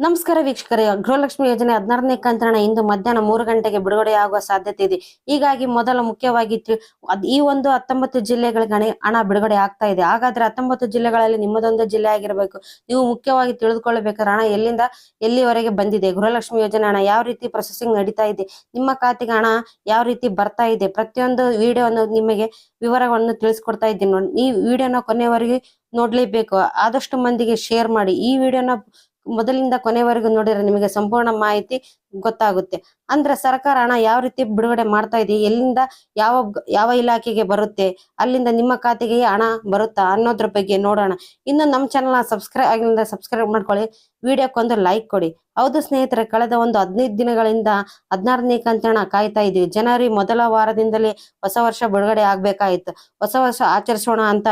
ನಮಸ್ಕಾರ ವೀಕ್ಷಕರೇ. ಗೃಹಲಕ್ಷ್ಮಿ ಯೋಜನೆ ಹದಿನಾರನೇ ಕಂತ್ರಣ ಇಂದು ಮಧ್ಯಾಹ್ನ ಮೂರು ಗಂಟೆಗೆ ಬಿಡುಗಡೆಯಾಗುವ ಸಾಧ್ಯತೆ ಇದೆ. ಹೀಗಾಗಿ ಮೊದಲ ಮುಖ್ಯವಾಗಿ ಈ ಒಂದು ಹತ್ತೊಂಬತ್ತು ಜಿಲ್ಲೆಗಳಿಗೆ ಹಣ- ಹಣ ಬಿಡುಗಡೆ ಆಗ್ತಾ ಇದೆ. ಹಾಗಾದ್ರೆ ಹತ್ತೊಂಬತ್ತು ಜಿಲ್ಲೆಗಳಲ್ಲಿ ನಿಮ್ಮದೊಂದು ಜಿಲ್ಲೆ ಆಗಿರಬೇಕು. ನೀವು ಮುಖ್ಯವಾಗಿ ತಿಳಿದುಕೊಳ್ಳಬೇಕಾದ್ರೆ ಹಣ ಎಲ್ಲಿಂದ ಎಲ್ಲಿವರೆಗೆ ಬಂದಿದೆ? ಗೃಹಲಕ್ಷ್ಮಿ ಯೋಜನೆ ಹಣ ಯಾವ ರೀತಿ ಪ್ರೊಸೆಸಿಂಗ್ ನಡೀತಾ ಇದೆ? ನಿಮ್ಮ ಖಾತೆಗೆ ಹಣ ಯಾವ ರೀತಿ ಬರ್ತಾ ಇದೆ? ಪ್ರತಿಯೊಂದು ವಿಡಿಯೋವನ್ನು ನಿಮಗೆ ವಿವರವನ್ನು ತಿಳಿಸ್ಕೊಡ್ತಾ ಇದ್ದೀನಿ ನೋಡಿ. ಈ ವಿಡಿಯೋನ ಕೊನೆಯವರೆಗೆ ನೋಡ್ಲೇಬೇಕು. ಆದಷ್ಟು ಮಂದಿಗೆ ಶೇರ್ ಮಾಡಿ. ಈ ವಿಡಿಯೋನ ಮೊದಲಿಂದ ಕೊನೆವರೆಗೂ ನೋಡಿದ್ರೆ ನಿಮಗೆ ಸಂಪೂರ್ಣ ಮಾಹಿತಿ ಗೊತ್ತಾಗುತ್ತೆ. ಅಂದ್ರೆ ಸರ್ಕಾರ ಹಣ ಯಾವ ರೀತಿ ಬಿಡುಗಡೆ ಮಾಡ್ತಾ ಇದೆ, ಎಲ್ಲಿಂದ ಯಾವ ಯಾವ ಇಲಾಖೆಗೆ ಬರುತ್ತೆ, ಅಲ್ಲಿಂದ ನಿಮ್ಮ ಖಾತೆಗೆ ಹಣ ಬರುತ್ತಾ ಅನ್ನೋದ್ರ ಬಗ್ಗೆ ನೋಡೋಣ. ಇನ್ನು ನಮ್ಮ ಚಾನಲ್ ಸಬ್ಸ್ಕ್ರೈಬ್ ಆಗಿಲ್ಲ ಸಬ್ಸ್ಕ್ರೈಬ್ ಮಾಡ್ಕೊಳ್ಳಿ. ವಿಡಿಯೋಕ್ಕೊಂದು ಲೈಕ್ ಕೊಡಿ. ಹೌದು ಸ್ನೇಹಿತರೆ, ಕಳೆದ ಒಂದು ಹದಿನೈದು ದಿನಗಳಿಂದ ಹದಿನಾರನೇ ಕಂತಿನ ಕಾಯ್ತಾ ಇದ್ವಿ. ಜನವರಿ ಮೊದಲ ವಾರದಿಂದಲೇ ಹೊಸ ವರ್ಷ ಬಿಡುಗಡೆ ಆಗ್ಬೇಕಾಯ್ತು. ಹೊಸ ವರ್ಷ ಆಚರಿಸೋಣ ಅಂತ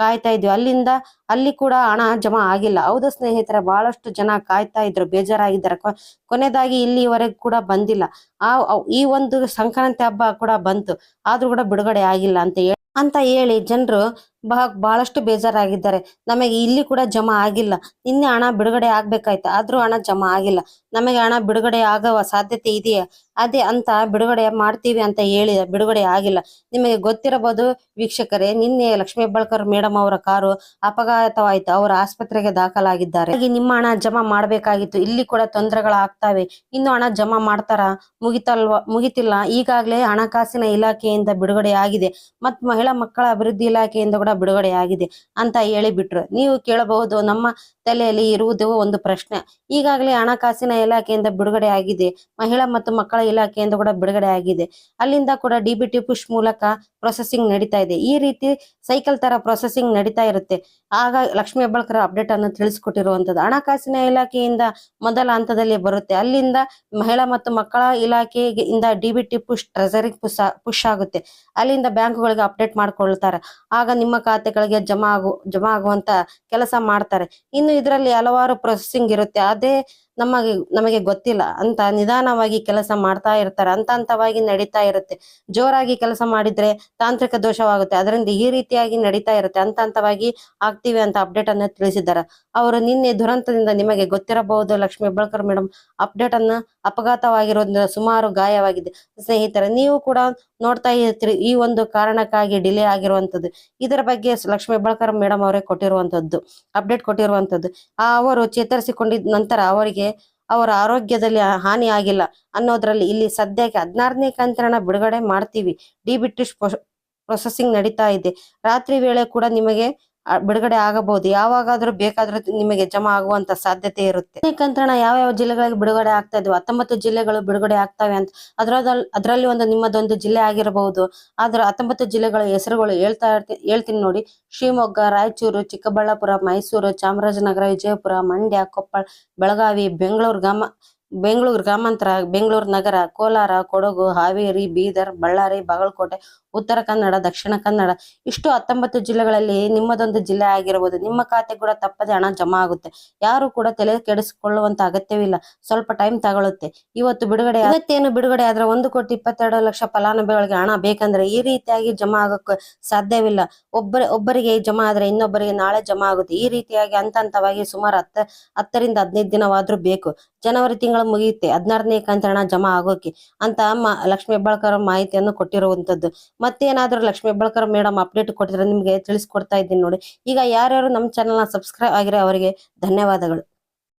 ಕಾಯ್ತಾ ಇದ್ವಿ. ಅಲ್ಲಿಂದ ಅಲ್ಲಿ ಕೂಡ ಹಣ ಜಮಾ ಆಗಿಲ್ಲ. ಹೌದು ಸ್ನೇಹಿತರೆ, ಬಹಳಷ್ಟು ಜನ ಕಾಯ್ತಾ ಇದ್ರು. ಬೇಜಾರಾಗಿದ್ದಾರೆ. ಕೊನೆದಾಗಿ ಇಲ್ಲಿವರೆಗೆ ಕೂಡ ಬಂದಿಲ್ಲ. ಆ ಈ ಒಂದು ಸಂಕ್ರಾಂತಿ ಹಬ್ಬ ಕೂಡ ಬಂತು. ಆದ್ರೂ ಕೂಡ ಬಿಡುಗಡೆ ಆಗಿಲ್ಲ ಅಂತ ಹೇಳಿ ಅಂತ ಹೇಳಿ ಜನರು ಬಹ ಬಹಳಷ್ಟು ಬೇಜಾರಾಗಿದ್ದಾರೆ. ನಮಗೆ ಇಲ್ಲಿ ಕೂಡ ಜಮಾ ಆಗಿಲ್ಲ. ನಿನ್ನೆ ಹಣ ಬಿಡುಗಡೆ ಆಗ್ಬೇಕಾಯ್ತು. ಆದ್ರೂ ಹಣ ಜಮಾ ಆಗಿಲ್ಲ. ನಮಗೆ ಹಣ ಬಿಡುಗಡೆ ಆಗುವ ಸಾಧ್ಯತೆ ಇದೆಯಾ? ಅದೇ ಅಂತ ಬಿಡುಗಡೆ ಮಾಡ್ತೀವಿ ಅಂತ ಹೇಳಿ ಬಿಡುಗಡೆ ಆಗಿಲ್ಲ. ನಿಮಗೆ ಗೊತ್ತಿರಬಹುದು ವೀಕ್ಷಕರೇ, ನಿನ್ನೆ ಲಕ್ಷ್ಮೀ ಹೆಬ್ಬಾಳ್ಕರ್ ಮೇಡಮ್ ಅವರ ಕಾರು ಅಪಘಾತವಾಯಿತು. ಅವರು ಆಸ್ಪತ್ರೆಗೆ ದಾಖಲಾಗಿದ್ದಾರೆ. ಹಾಗೆ ನಿಮ್ಮ ಹಣ ಜಮಾ ಮಾಡಬೇಕಾಗಿತ್ತು. ಇಲ್ಲಿ ಕೂಡ ತೊಂದರೆಗಳಾಗ್ತವೆ. ಇನ್ನು ಹಣ ಜಮಾ ಮಾಡ್ತಾರ? ಮುಗಿತಲ್ವ? ಮುಗಿತಿಲ್ಲ. ಈಗಾಗಲೇ ಹಣಕಾಸಿನ ಇಲಾಖೆಯಿಂದ ಬಿಡುಗಡೆ ಆಗಿದೆ. ಮತ್ತು ಮಹಿಳಾ ಮಕ್ಕಳ ಅಭಿವೃದ್ಧಿ ಇಲಾಖೆಯಿಂದ ಕೂಡ ಬಿಡುಗಡೆ ಆಗಿದೆ ಅಂತ ಹೇಳಿಬಿಟ್ರು. ನೀವು ಕೇಳಬಹುದು ನಮ್ಮ ತಲೆಯಲ್ಲಿ ಇರುವುದು ಒಂದು ಪ್ರಶ್ನೆ. ಈಗಾಗಲೇ ಹಣಕಾಸಿನ ಇಲಾಖೆಯಿಂದ ಬಿಡುಗಡೆ ಆಗಿದೆ. ಮಹಿಳಾ ಮತ್ತು ಮಕ್ಕಳ ಇಲಾಖೆಯಿಂದ ಕೂಡ ಬಿಡುಗಡೆ ಆಗಿದೆ. ಅಲ್ಲಿಂದ ಕೂಡ ಡಿಬಿಟಿ ಪುಷ್ ಮೂಲಕ ಪ್ರೊಸೆಸಿಂಗ್ ನಡೀತಾ ಇದೆ. ಈ ರೀತಿ ಸೈಕಲ್ ತರ ಪ್ರೊಸೆಸಿಂಗ್ ನಡೀತಾ ಇರುತ್ತೆ. ಆಗ ಲಕ್ಷ್ಮೀ ಹೆಬ್ಬಾಳ್ಕರ್ ಅಪ್ಡೇಟ್ ಅನ್ನು ತಿಳಿಸ್ಕೊಟ್ಟಿರುವಂತದ್ದು ಹಣಕಾಸಿನ ಇಲಾಖೆಯಿಂದ ಮೊದಲ ಹಂತದಲ್ಲಿ ಬರುತ್ತೆ. ಅಲ್ಲಿಂದ ಮಹಿಳಾ ಮತ್ತು ಮಕ್ಕಳ ಇಲಾಖೆಯಿಂದ DBT push treasury push push ಆಗುತ್ತೆ. ಅಲ್ಲಿಂದ ಬ್ಯಾಂಕುಗಳಿಗೆ ಅಪ್ಡೇಟ್ ಮಾಡ್ಕೊಳ್ತಾರೆ. ಆಗ ನಿಮ್ಮ ಖಾತೆಗಳಿಗೆ ಜಮಾ ಆಗು, ಜಮಾ ಆಗುವಂತ ಕೆಲಸ ಮಾಡ್ತಾರೆ. ಇನ್ನು ಇದರಲ್ಲಿ ಹಲವಾರು ಪ್ರೊಸೆಸಿಂಗ್ ಇರುತ್ತೆ. ಅದೇ ನಮಗೆ ನಮಗೆ ಗೊತ್ತಿಲ್ಲ. ಅಂತ ನಿಧಾನವಾಗಿ ಕೆಲಸ ಮಾಡ್ತಾ ಇರ್ತಾರೆ. ಹಂತ ಹಂತವಾಗಿ ನಡೀತಾ ಇರುತ್ತೆ. ಜೋರಾಗಿ ಕೆಲಸ ಮಾಡಿದ್ರೆ ತಾಂತ್ರಿಕ ದೋಷವಾಗುತ್ತೆ. ಅದರಿಂದ ಈ ರೀತಿಯಾಗಿ ನಡೀತಾ ಇರುತ್ತೆ. ಹಂತ ಹಂತವಾಗಿ ಆಗ್ತೀವಿ ಅಂತ ಅಪ್ಡೇಟ್ ಅನ್ನ ತಿಳಿಸಿದ್ದಾರೆ. ಅವರು ನಿನ್ನೆ ದುರಂತದಿಂದ ನಿಮಗೆ ಗೊತ್ತಿರಬಹುದು ಲಕ್ಷ್ಮಿ ಹೆಬ್ಬಾಳ್ಕರ್ ಮೇಡಮ್ ಅಪ್ಡೇಟ್ ಅನ್ನ ಅಪಘಾತವಾಗಿರೋದ್ರಿಂದ ಸುಮಾರು ಗಾಯವಾಗಿದೆ. ಸ್ನೇಹಿತರೆ, ನೀವು ಕೂಡ ನೋಡ್ತಾ ಇರ್ತೀರಿ. ಈ ಒಂದು ಕಾರಣಕ್ಕಾಗಿ ಡಿಲೇ ಆಗಿರುವಂತದ್ದು ಇದರ ಬಗ್ಗೆ ಲಕ್ಷ್ಮೀ ಹೆಬ್ಬಾಳ್ಕರ್ ಮೇಡಮ್ ಅವರೇ ಕೊಟ್ಟಿರುವಂತದ್ದು ಅಪ್ಡೇಟ್ ಕೊಟ್ಟಿರುವಂತದ್ದು ಆ ಅವರು ಚೇತರಿಸಿಕೊಂಡಿದ ನಂತರ ಅವರಿಗೆ ಅವರ ಆರೋಗ್ಯದಲ್ಲಿ ಹಾನಿ ಆಗಿಲ್ಲ ಅನ್ನೋದ್ರಲ್ಲಿ ಇಲ್ಲಿ ಸದ್ಯಕ್ಕೆ ಹದಿನಾರನೇ ಕಂತ್ರಣ ಬಿಡುಗಡೆ ಮಾಡ್ತೀವಿ. ಡಿ ಬ್ರಿಟಿಷ್ ಪ್ರೊಸೆಸಿಂಗ್ ನಡೀತಾ ಇದೆ. ರಾತ್ರಿ ವೇಳೆ ಕೂಡ ನಿಮಗೆ ಬಿಡುಗಡೆ ಆಗಬಹುದು. ಯಾವಾಗಾದ್ರೂ ಬೇಕಾದ್ರೂ ನಿಮಗೆ ಜಮಾ ಆಗುವಂತ ಸಾಧ್ಯತೆ ಇರುತ್ತೆ. ಕಂತಿನ ಯಾವ ಯಾವ ಜಿಲ್ಲೆಗಳಿಗೆ ಬಿಡುಗಡೆ ಆಗ್ತಾ ಇದ್ವು? ಹತ್ತೊಂಬತ್ತು ಜಿಲ್ಲೆಗಳು ಬಿಡುಗಡೆ ಆಗ್ತಾವೆ ಅಂತ. ಅದ್ರಲ್ಲಿ ಅದರಲ್ಲಿ ಒಂದು ನಿಮ್ಮದೊಂದು ಜಿಲ್ಲೆ ಆಗಿರಬಹುದು. ಆದ್ರೆ ಹತ್ತೊಂಬತ್ತು ಜಿಲ್ಲೆಗಳ ಹೆಸರುಗಳು ಹೇಳ್ತಾ ಹೇಳ್ತೀನಿ ನೋಡಿ. ಶಿವಮೊಗ್ಗ, ರಾಯಚೂರು, ಚಿಕ್ಕಬಳ್ಳಾಪುರ, ಮೈಸೂರು, ಚಾಮರಾಜನಗರ, ವಿಜಯಪುರ, ಮಂಡ್ಯ, ಕೊಪ್ಪಳ, ಬೆಳಗಾವಿ, ಬೆಂಗಳೂರು ಗ್ರಾಮ ಬೆಂಗಳೂರು ಗ್ರಾಮಾಂತರ, ಬೆಂಗಳೂರು ನಗರ, ಕೋಲಾರ, ಕೊಡಗು, ಹಾವೇರಿ, ಬೀದರ್, ಬಳ್ಳಾರಿ, ಬಾಗಲಕೋಟೆ, ಉತ್ತರ ಕನ್ನಡ, ದಕ್ಷಿಣ ಕನ್ನಡ. ಇಷ್ಟು ಹತ್ತೊಂಬತ್ತು ಜಿಲ್ಲೆಗಳಲ್ಲಿ ನಿಮ್ಮದೊಂದು ಜಿಲ್ಲೆ ಆಗಿರಬಹುದು ನಿಮ್ಮ ಖಾತೆ ಕೂಡ ತಪ್ಪದೆ ಹಣ ಜಮಾ ಆಗುತ್ತೆ. ಯಾರು ಕೂಡ ತಲೆ ಕೆಡಿಸಿಕೊಳ್ಳುವಂತ ಅಗತ್ಯವಿಲ್ಲ. ಸ್ವಲ್ಪ ಟೈಮ್ ತಗೊಳುತ್ತೆ. ಇವತ್ತು ಬಿಡುಗಡೆ ಇವತ್ತೇನು ಬಿಡುಗಡೆ ಆದ್ರೆ ಒಂದು ಕೋಟಿ ಇಪ್ಪತ್ತೆರಡು ಲಕ್ಷ ಫಲಾನುಭವಿಗಳಿಗೆ ಹಣ ಬೇಕಂದ್ರೆ ಈ ರೀತಿಯಾಗಿ ಜಮಾ ಆಗಕ್ಕೆ ಸಾಧ್ಯವಿಲ್ಲ. ಒಬ್ಬರ ಒಬ್ಬರಿಗೆ ಜಮಾ ಆದ್ರೆ ಇನ್ನೊಬ್ಬರಿಗೆ ನಾಳೆ ಜಮಾ ಆಗುತ್ತೆ. ಈ ರೀತಿಯಾಗಿ ಹಂತ ಹಂತವಾಗಿ ಸುಮಾರು ಹತ್ತ ಹತ್ತರಿಂದ ಹದಿನೈದು ದಿನವಾದ್ರೂ ಬೇಕು. ಜನವರಿ ತಿಂಗಳು ಮುಗಿಯುತ್ತೆ, ಹದಿನಾರನೇ ಕಂತರಣ ಜಮಾ ಆಗೋಕೆ ಅಂತ ಮ- ಲಕ್ಷ್ಮೀ ಹೆಬ್ಬಾಳ್ಕರ್ ಮಾಹಿತಿಯನ್ನು ಕೊಟ್ಟಿರುವಂತದ್ದು ಮತ್ತೇನಾದ್ರೂ ಲಕ್ಷ್ಮೀ ಹೆಬ್ಬಾಳ್ಕರ್ ಮೇಡಮ್ ಅಪ್ಡೇಟ್ ಕೊಟ್ಟಿದ್ರೆ ನಿಮ್ಗೆ ತಿಳಿಸ್ಕೊಡ್ತಾ ಇದ್ದೀನಿ ನೋಡಿ. ಈಗ ಯಾರ್ಯಾರು ನಮ್ಮ ಚಾನಲ್ನ ಸಬ್ಸ್ಕ್ರೈಬ್ ಆಗಿರೋ ಅವರಿಗೆ ಧನ್ಯವಾದಗಳು.